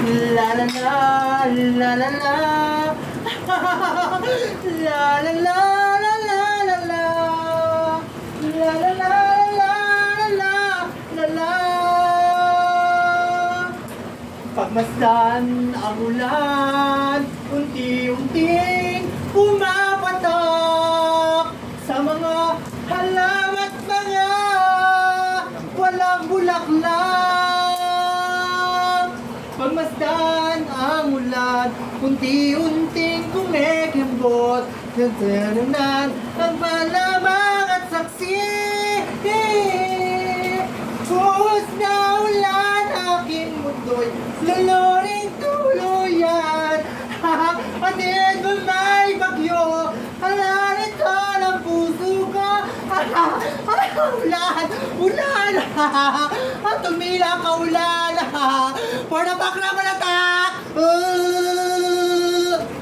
La la la, la la la. La la la, la la la la. La la la, la la la la. Pagmasdan ang ulan, Pagmasdan ang ulan, unti-unting kumikembot, nagtarunan ang malamang at saksi. Buhos na ulan, aking mundo'y luluring tuluyan. Atid mo may bagyo, halalito ng puso ko. Ulan, ulan, tumila ka ulan. વડાપાકરા